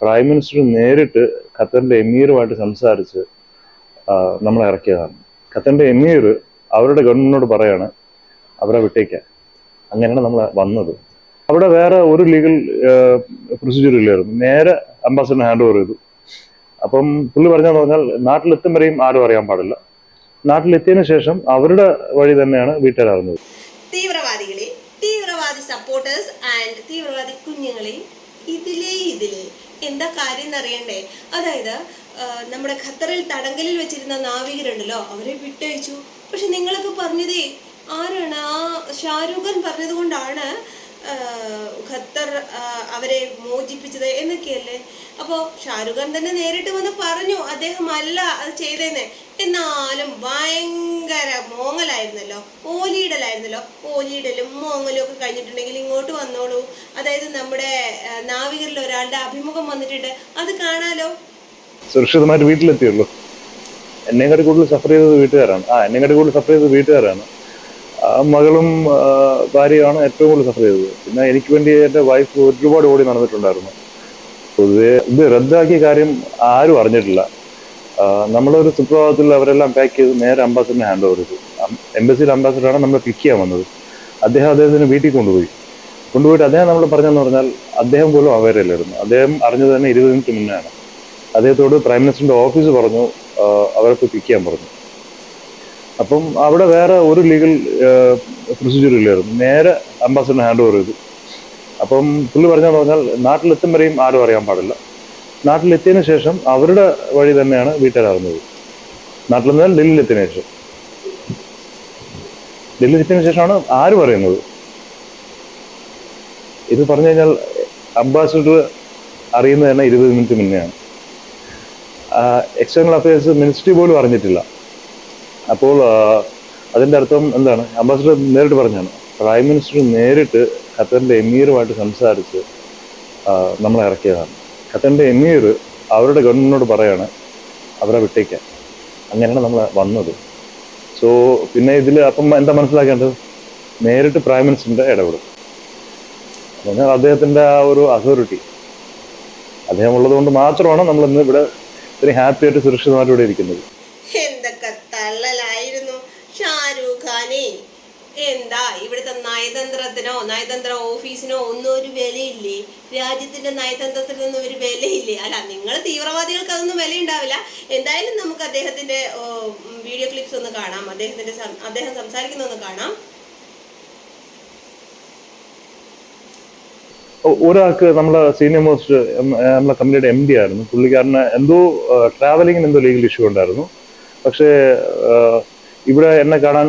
Prime minister നേരിട്ട് ഖത്തറിന്റെ എമീറുമായിട്ട് സംസാരിച്ച് നമ്മൾ ഇറക്കിയതാണ്. ഖത്തറിന്റെ എമീർ അവരുടെ ഗവൺമെന്റിനോട് പറയാണ് അവരെ വിട്ടേക്കാൻ അങ്ങനെയാണ് നമ്മൾ വന്നത്. അവിടെ വേറെ ഒരു ലീഗൽ പ്രൊസീജിയർ ഇല്ലായിരുന്നു. നേരെ അംബാസിഡർ ഹാൻഡ് ഓവർ ചെയ്തു. അപ്പം പുള്ളി പറഞ്ഞതെന്ന് പറഞ്ഞാൽ നാട്ടിലെത്തും വരെയും ആരും അറിയാൻ പാടില്ല. നാട്ടിലെത്തിയതിനു ശേഷം അവരുടെ വഴി തന്നെയാണ് വീട്ടുകാരുന്നത് തീവ്രവാദികളെ തീവ്രവാദി സപ്പോർട്ടേഴ്സ് ആൻഡ് തീവ്രവാദി കുഞ്ഞുങ്ങളെയും ഇതിലേ ഇതിലേ എന്താ കാര്യം എന്നറിയണ്ടേ? അതായത് നമ്മുടെ ഖത്തറിൽ തടങ്കലിൽ വെച്ചിരുന്ന നാവികരുണ്ടല്ലോ അവരെ വിട്ടയച്ചു. പക്ഷെ നിങ്ങളൊക്കെ പറഞ്ഞതേ ആരാണ്? ആ ഷാരൂഖ് ഖാൻ പറഞ്ഞത് കൊണ്ടാണ് ഖത്തർ അവരെ മോചിപ്പിച്ചത് എന്നൊക്കെയല്ലേ? അപ്പോൾ ഷാരൂഖ് ഖാൻ തന്നെ നേരിട്ട് വന്ന് പറഞ്ഞു അദ്ദേഹം അല്ല അത് ചെയ്തേന്ന്. എന്നാലും ഭയങ്കര മോങ്ങലായിരുന്നല്ലോ ഓലിയിടലായിരുന്നല്ലോ? ഓലിയിടലും മോങ്ങലും ഒക്കെ കഴിഞ്ഞിട്ടുണ്ടെങ്കിൽ ഇങ്ങോട്ട് വന്നോളൂ. അതായത് നമ്മുടെ നാവികരിൽ ഒരാളുടെ അഭിമുഖം വന്നിട്ടുണ്ട്. അത് കാണാലോ? സുരക്ഷിതമായിട്ട് വീട്ടിലെത്തിയുള്ളൂ. എന്നെക്കാട്ടി കൂടുതൽ സഫർ ചെയ്തത് വീട്ടുകാരാണ്. ആ എന്നെക്കാട്ടി കൂടുതൽ സഫർ ചെയ്തത് വീട്ടുകാരാണ്. മകളും ഭാര്യയാണ് ഏറ്റവും കൂടുതൽ സഫർ ചെയ്തത്. പിന്നെ എനിക്ക് വേണ്ടി എന്റെ വൈഫ് ഒരുപാട് ഓടി നടന്നിട്ടുണ്ടായിരുന്നു. പൊതുവെ ഇത് റദ്ദാക്കിയ കാര്യം ആരും അറിഞ്ഞിട്ടില്ല. നമ്മളൊരു സുപ്രഭാതത്തിൽ അവരെല്ലാം പാക്ക് ചെയ്ത് നേരെ അംബാസിഡറിന് ഹാൻഡ് ഓവർ ചെയ്തു. എംബസിയുടെ അംബാസിഡറാണ് നമ്മളെ പിക്ക് ചെയ്യാൻ വന്നത്. അദ്ദേഹം അദ്ദേഹത്തിന് വീട്ടിൽ കൊണ്ടുപോയി. കൊണ്ടുപോയിട്ട് അദ്ദേഹം നമ്മൾ പറഞ്ഞെന്ന് പറഞ്ഞാൽ അദ്ദേഹം പോലും അവരല്ലായിരുന്നു അദ്ദേഹം അറിഞ്ഞത് തന്നെ ഇരുപത് മിനിറ്റ് മുന്നെയാണ് അദ്ദേഹത്തോട് പ്രൈം മിനിസ്റ്ററിന്റെ ഓഫീസ് പറഞ്ഞു അവരെ പിക്ക് ചെയ്യാൻ പറഞ്ഞു. അപ്പം അവിടെ വേറെ ഒരു ലീഗൽ പ്രൊസീജിയർ ഇല്ലായിരുന്നു. നേരെ അംബാസിഡറിന് ഹാൻഡ് ഓവർ ചെയ്തു. അപ്പം പുള്ളി പറഞ്ഞതെന്ന് പറഞ്ഞാൽ നാട്ടിലെത്തും വരെയും ആരും അറിയാൻ പാടില്ല. നാട്ടിലെത്തിയതിനു ശേഷം അവരുടെ വഴി തന്നെയാണ് വീട്ടുകാരുന്നത് നാട്ടിൽ നിന്ന് ഡൽഹിയിലെത്തിയതിനു ശേഷം. ഡൽഹിയിലെത്തിയതിനു ശേഷമാണ് ആര് പറയുന്നത്? ഇത് പറഞ്ഞു കഴിഞ്ഞാൽ അംബാസിഡർ അറിയുന്നത് തന്നെ ഇരുപത് മിനിറ്റ് മുന്നെയാണ് എക്സ്റ്റേണൽ അഫയേഴ്സ് മിനിസ്ട്രി പോലും അറിഞ്ഞിട്ടില്ല. അപ്പോൾ അതിന്റെ അർത്ഥം എന്താണ്? അംബാസിഡർ നേരിട്ട് പറഞ്ഞാണ്. പ്രൈം മിനിസ്റ്റർ നേരിട്ട് ഖത്തറിന്റെ എമീറുമായിട്ട് സംസാരിച്ച് നമ്മളെ ഇറക്കിയതാണ്. ഖത്തറിന്റെ എമീർ അവരുടെ ഗവൺമെന്റിനോട് പറയാണ് അവരെ വിട്ടേക്കാൻ അങ്ങനെയാണ് നമ്മൾ വന്നത്. സോ പിന്നെ ഇതിൽ അപ്പം എന്താ മനസ്സിലാക്കേണ്ടത്? നേരിട്ട് പ്രൈം മിനിസ്റ്ററിന്റെ ഇടപെടും എന്നാൽ അദ്ദേഹത്തിന്റെ ആ ഒരു അതോറിറ്റി അദ്ദേഹം ഉള്ളത് കൊണ്ട് മാത്രമാണ് നമ്മൾ ഇന്ന് ഇവിടെ ഇത്രയും ഹാപ്പി ആയിട്ട് സുരക്ഷിതമായിട്ട് ഇവിടെ ഇരിക്കുന്നത്. എന്തൊക്കെ തള്ളലായിരുന്നു ഷാരൂഖ് ഖാനെ എന്താ ഇവിടുത്തെ നയതന്ത്രത്തിനോ നയതന്ത്ര ഓഫീസിനോ ഒന്നും ഒരു വിലയില്ലേ? രാജ്യത്തിന്റെ നയതന്ത്രത്തിനൊന്നും ഒരു വിലയില്ലേ? അല്ല നിങ്ങൾ തീവ്രവാദികൾക്ക് അതൊന്നും വിലയുണ്ടാവില്ല. എന്തായാലും നമുക്ക് അദ്ദേഹത്തിന്റെ വീഡിയോ ക്ലിപ്സ് ഒന്ന് കാണാം. അദ്ദേഹത്തിന്റെ അദ്ദേഹം സംസാരിക്കുന്ന ഒന്ന് കാണാം. ഒരാൾക്ക് നമ്മളെ സീനിയർ മോസ്റ്റ് നമ്മളെ കമ്പനിയുടെ എം ഡി ആയിരുന്നു. പുള്ളിക്കാരന് എന്തോ ട്രാവലിങ്ങിന് എന്തോ ലീഗൽ ഇഷ്യൂ ഉണ്ടായിരുന്നു. പക്ഷേ ഇവിടെ എന്നെ കാണാൻ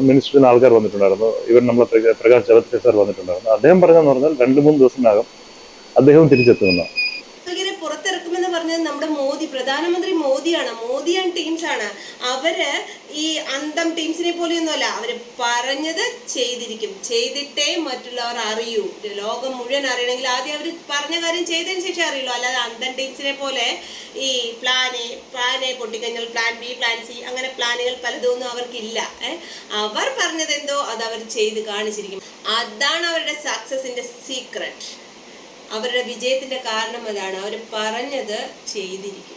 മിനിസ്റ്ററിൽ നിന്ന് ആൾക്കാർ വന്നിട്ടുണ്ടായിരുന്നു. ഇവർ നമ്മളെ പ്രക- പ്രകാശ് ജവദേക്കർ സാർ വന്നിട്ടുണ്ടായിരുന്നു. അദ്ദേഹം പറഞ്ഞതെന്ന് പറഞ്ഞാൽ രണ്ട് മൂന്ന് ദിവസത്തിനകം അദ്ദേഹം തിരിച്ചെത്തുമെന്ന്. ഇങ്ങനെ പറഞ്ഞത് നമ്മുടെ മോദി പ്രധാനമന്ത്രി മോദിയാണ്. മോദി ആൻഡ് ടീംസ് ആണ്. അവർ ഈ അന്തം ടീംസിനെ പോലെയൊന്നുമല്ല അവർ പറഞ്ഞത് ചെയ്തിരിക്കും. ചെയ്തിട്ടേ മറ്റുള്ളവർ അറിയൂ. ലോകം മുഴുവൻ അറിയണമെങ്കിൽ ആദ്യം അവർ പറഞ്ഞ കാര്യം ചെയ്തതിന് ശേഷം അറിയുള്ളൂ. അല്ലാതെ അന്തം ടീംസിനെ പോലെ ഈ പ്ലാൻ എ പ്ലാൻ എ പൊട്ടിക്കഴിഞ്ഞാൽ പ്ലാൻ ബി പ്ലാൻ സി അങ്ങനെ പ്ലാനുകൾ പലതൊന്നും അവർക്കില്ല. അവർ അവർ പറഞ്ഞതെന്തോ അത് അവർ ചെയ്ത് കാണിച്ചിരിക്കും. അതാണ് അവരുടെ സക്സസിന്റെ സീക്രട്ട് അവരുടെ വിജയത്തിന്റെ കാരണം അതാണ് അവർ പറഞ്ഞത് ചെയ്തിരിക്കും.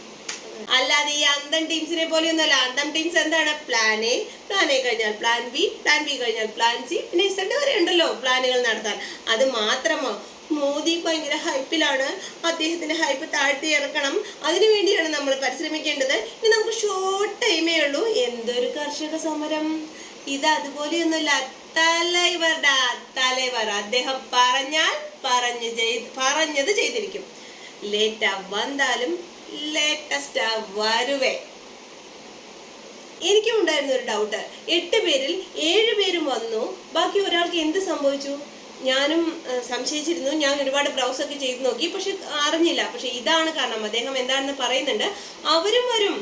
അല്ലാതെ ഈ അന്തം ടീംസിനെ പോലെയൊന്നുമല്ല. അന്തം ടീംസ് എന്താണ്? പ്ലാൻ എ പ്ലാൻ എ കഴിഞ്ഞാൽ പ്ലാൻ ബി പ്ലാൻ ബി കഴിഞ്ഞാൽ പ്ലാൻ സി പിന്നെ ഇസഡ് വരെ ഉണ്ടല്ലോ പ്ലാനുകൾ നടത്താൻ. അത് മാത്രമോ? മോദി ഭയങ്കര ഹൈപ്പിലാണ് അദ്ദേഹത്തിന്റെ ഹൈപ്പ് താഴ്ത്തി ഇറക്കണം. അതിനു വേണ്ടിയാണ് നമ്മൾ പരിശ്രമിക്കേണ്ടത്. ഇനി നമുക്ക് ഷോർട്ട് ടൈമേ ഉള്ളൂ. എന്തൊരു കർഷക സമരം? ഇത് അതുപോലെയൊന്നുമില്ല. തലൈവരുടെ തലൈവർ അദ്ദേഹം പറഞ്ഞാൽ പറഞ്ഞു പറഞ്ഞത് ചെയ്തിരിക്കും. ലേറ്റാ വന്നാലും ലേറ്റസ്റ്റ് വരുവേ. എനിക്കും ഉണ്ടായിരുന്ന ഒരു ഡൗട്ട് എട്ട് പേരിൽ ഏഴ് പേരും വന്നു. ബാക്കി ഒരാൾക്ക് എന്ത് സംഭവിച്ചു? ഞാനും സംശയിച്ചിരുന്നു. ഞാൻ ഒരുപാട് ബ്രൗസ് ഒക്കെ ചെയ്ത് നോക്കി. പക്ഷെ അറിഞ്ഞില്ല. പക്ഷെ ഇതാണ് കാരണം. അദ്ദേഹം എന്താണെന്ന് പറയുന്നുണ്ട്. അവരും വരും.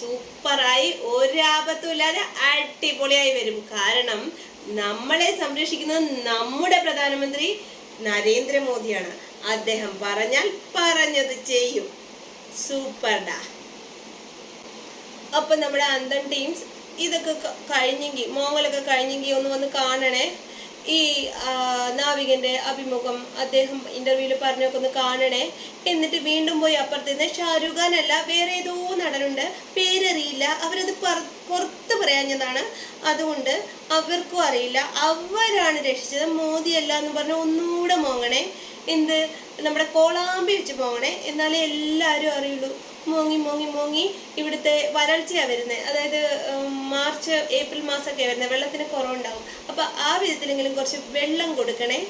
സൂപ്പറായി. ഒരാപത്തുമില്ലാതെ അടിപൊളിയായി വരും. കാരണം നമ്മളെ സംരക്ഷിക്കുന്നത് നമ്മുടെ പ്രധാനമന്ത്രി നരേന്ദ്രമോദിയാണ് അദ്ദേഹം പറഞ്ഞാൽ പറഞ്ഞത് ചെയ്യും. സൂപ്പർഡാ അപ്പൊ നമ്മുടെ അന്തൻ ടീംസ് ഇതൊക്കെ കഴിഞ്ഞെങ്കിൽ മോങ്ങലൊക്കെ കഴിഞ്ഞെങ്കിൽ ഒന്ന് വന്ന് കാണണേ. ഈ നാവികന്റെ അഭിമുഖം അദ്ദേഹം ഇന്റർവ്യൂവിൽ പറഞ്ഞൊക്കെ ഒന്ന് കാണണേ. എന്നിട്ട് വീണ്ടും പോയി അപ്പുറത്തുനിന്ന് ഷാരൂഖ് ഖാൻ അല്ല വേറെ ഏതോ നടനുണ്ട്. പേരറിയില്ല. അവരത് പറ- പുറത്ത് പറയാഞ്ഞതാണ്. അതുകൊണ്ട് അവർക്കും അറിയില്ല. അവരാണ് രക്ഷിച്ചത്. മോദി അല്ല എന്ന് പറഞ്ഞ് ഒന്നുകൂടെ മോങ്ങണേ. എന്ത്? നമ്മുടെ കോളാമ്പി വെച്ച് പോകണേ. എന്നാലേ എല്ലാവരും അറിയുള്ളൂ. മോങ്ങി മോങ്ങി മോങ്ങി ഇവിടുത്തെ വരൾച്ചയാണ് വരുന്നത് അതായത് മാർച്ച് ഏപ്രിൽ മാസമൊക്കെ വരുന്നത് വെള്ളത്തിന് കുറവുണ്ടാവും. അപ്പോൾ ആ വിധത്തിലെങ്കിലും കുറച്ച് വെള്ളം കൊടുക്കണേ.